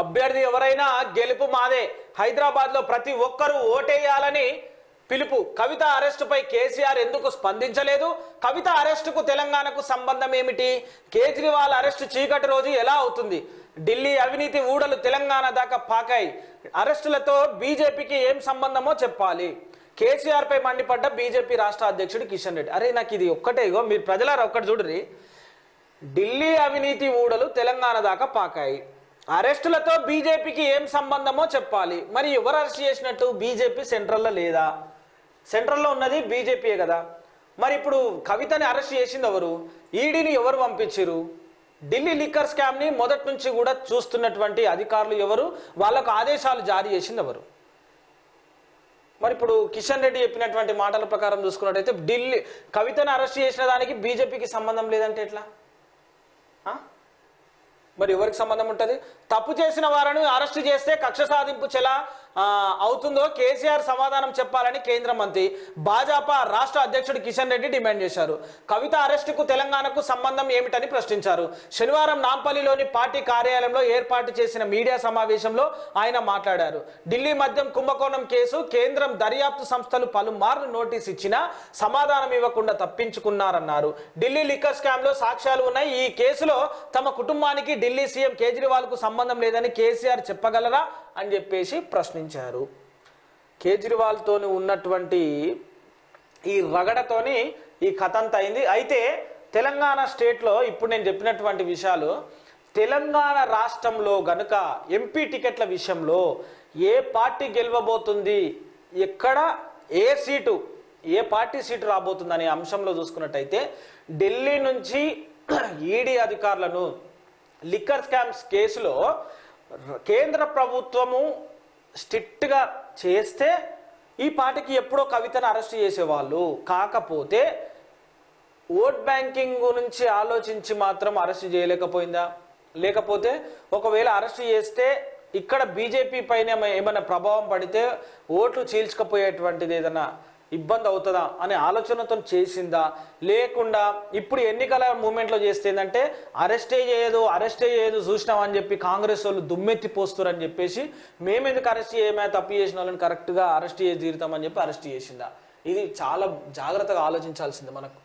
అభ్యర్థి ఎవరైనా గెలుపు మాదే. హైదరాబాద్లో ప్రతి ఒక్కరూ ఓటేయాలని పిలుపు. కవిత అరెస్టుపై కేసీఆర్ ఎందుకు స్పందించలేదు? కవిత అరెస్టుకు తెలంగాణకు సంబంధం ఏమిటి? కేజ్రీవాల్ అరెస్టు చీకటి రోజు ఎలా అవుతుంది? ఢిల్లీ అవినీతి ఊడలు తెలంగాణ దాకా పాకాయి. అరెస్టులతో బీజేపీకి ఏం సంబంధమో చెప్పాలి. కేసీఆర్ పై మండిపడ్డ బీజేపీ రాష్ట్ర అధ్యక్షుడు కిషన్ రెడ్డి. అరే నాకు ఇది ఒక్కటే ఇగో. మీరు ప్రజలారా ఒక్కటి చూడరి ఢిల్లీ అవినీతి ఊడలు తెలంగాణ దాకా పాకాయి. అరెస్టులతో బీజేపీకి ఏం సంబంధమో చెప్పాలి. మరి ఎవరు అరెస్ట్ చేసినట్టు? బీజేపీ సెంట్రల్లో లేదా? సెంట్రల్లో ఉన్నది బీజేపీయే కదా. మరి ఇప్పుడు కవితని అరెస్ట్ చేసింది ఎవరు? ఈడీని ఎవరు పంపించారు ఢిల్లీ లిక్కర్ స్కామ్ని మొదటి నుంచి కూడా చూస్తున్నటువంటి అధికారులు ఎవరు? వాళ్ళకు ఆదేశాలు జారీ చేసింది ఎవరు? మరి ఇప్పుడు కిషన్ రెడ్డి చెప్పినటువంటి మాటల ప్రకారం చూసుకున్నట్టయితే ఢిల్లీ కవితను అరెస్ట్ చేసిన దానికి బీజేపీకి సంబంధం లేదంటే ఎట్లా? మరి ఎవరికి సంబంధం ఉంటుంది? తప్పు చేసిన వారిని అరెస్ట్ చేస్తే కక్ష సాధింపు చెలా అవుతుందో కేసీఆర్ సమాధానం చెప్పాలని కేంద్ర మంత్రి భాజపా రాష్ట్ర అధ్యక్షుడు కిషన్ రెడ్డి డిమాండ్ చేశారు. కవిత అరెస్టుకు తెలంగాణకు సంబంధం ఏమిటని ప్రశ్నించారు. శనివారం నాంపల్లిలోని పార్టీ కార్యాలయంలో ఏర్పాటు చేసిన మీడియా సమావేశంలో ఆయన మాట్లాడారు. ఢిల్లీ మద్యం కుంభకోణం కేసు కేంద్రం దర్యాప్తు సంస్థలు పలుమార్లు నోటీస్ ఇచ్చినా సమాధానం ఇవ్వకుండా తప్పించుకున్నారన్నారు. ఢిల్లీ లిక్కర్ స్కామ్లో సాక్ష్యాలు ఉన్నాయి. ఈ కేసులో తమ కుటుంబానికి ఢిల్లీ సీఎం కేజ్రీవాల్కు సంబంధం లేదని కేసీఆర్ చెప్పగలరా అని చెప్పేసి ప్రశ్నించారు. కేజ్రీవాల్తోని ఉన్నటువంటి ఈ రగడతోని ఈ కథ అంతా అయింది. అయితే తెలంగాణ స్టేట్లో ఇప్పుడు నేను చెప్పినటువంటి విషయాలు తెలంగాణ రాష్ట్రంలో గనుక ఎంపీ టికెట్ల విషయంలో ఏ పార్టీ గెలవబోతుంది ఎక్కడ ఏ సీటు ఏ పార్టీ సీటు రాబోతుంది అనే అంశంలో చూసుకున్నట్టయితే ఢిల్లీ నుంచి ఈడీ అధికారులను లిక్కర్ స్కామ్స్ కేసులో కేంద్ర ప్రభుత్వము స్ట్రిక్ట్గా చేస్తే ఈ పాటికి ఎప్పుడో కవితను అరెస్ట్ చేసేవాళ్ళు. కాకపోతే ఓట్ బ్యాంకింగ్ గురించి ఆలోచించి మాత్రం అరెస్ట్ చేయలేకపోయిందా? లేకపోతే ఒకవేళ అరెస్ట్ చేస్తే ఇక్కడ బీజేపీ పైన ఏమైనా ప్రభావం పడితే ఓట్లు చీల్చకపోయేటువంటిది ఏదైనా ఇబ్బంది అవుతుందా అనే ఆలోచనతో చేసిందా? లేకుండా ఇప్పుడు ఎన్నికల మూమెంట్లో చేస్తే ఏంటంటే అరెస్టే చేయదు అరెస్టే చేయదు చూసినామని చెప్పి కాంగ్రెస్ వాళ్ళు దుమ్మెత్తి పోస్తారని చెప్పేసి మేమెందుకు అరెస్ట్ చేయమే తప్పు చేసిన వాళ్ళని కరెక్ట్గా అరెస్ట్ చేసి తీరుతామని చెప్పి అరెస్ట్ చేసిందా? ఇది చాలా జాగ్రత్తగా ఆలోచించాల్సింది మనకు.